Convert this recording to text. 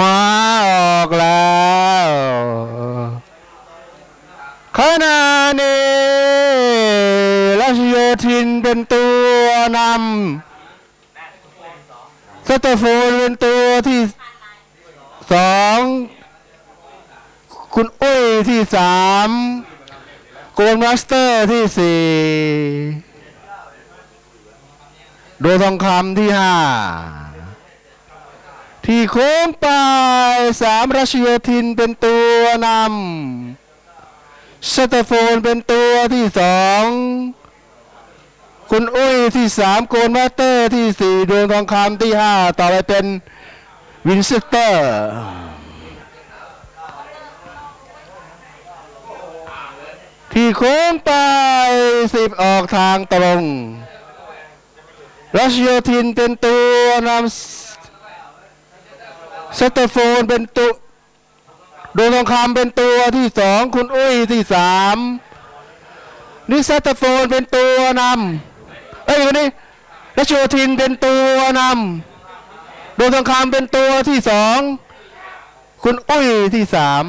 มาออกแล้วขณะนี้รัชโยธินเป็นตัวนำสเตโฟนเป็นตัวที่สองคุณอุ้ยที่สามโกลมาสเตอร์ที่สี่โดยทองคำที่ห้า ที่โค้งไปสามราชโยธินเป็นตัวนำสเตฟโฟนเป็นตัวที่สองคุณอุ้ยที่สามโกลมาเตอร์ที่สี่ดวงทองคำที่ห้าต่อไปเป็นวินสเตอร์ที่โค้งไปสิบออกทางตรงรัชโยธินเป็นตัวนำ สเตโฟนเป็นตัวดวงทองคำเป็นตัวที่สองคุณอุ้ยที่สามนี่สเตโฟนเป็นตัวนำเอ้ยวันนี้รัชโยธินเป็นตัวนำดวงทองคำเป็นตัวที่สองคุณอุ้ยที่สาม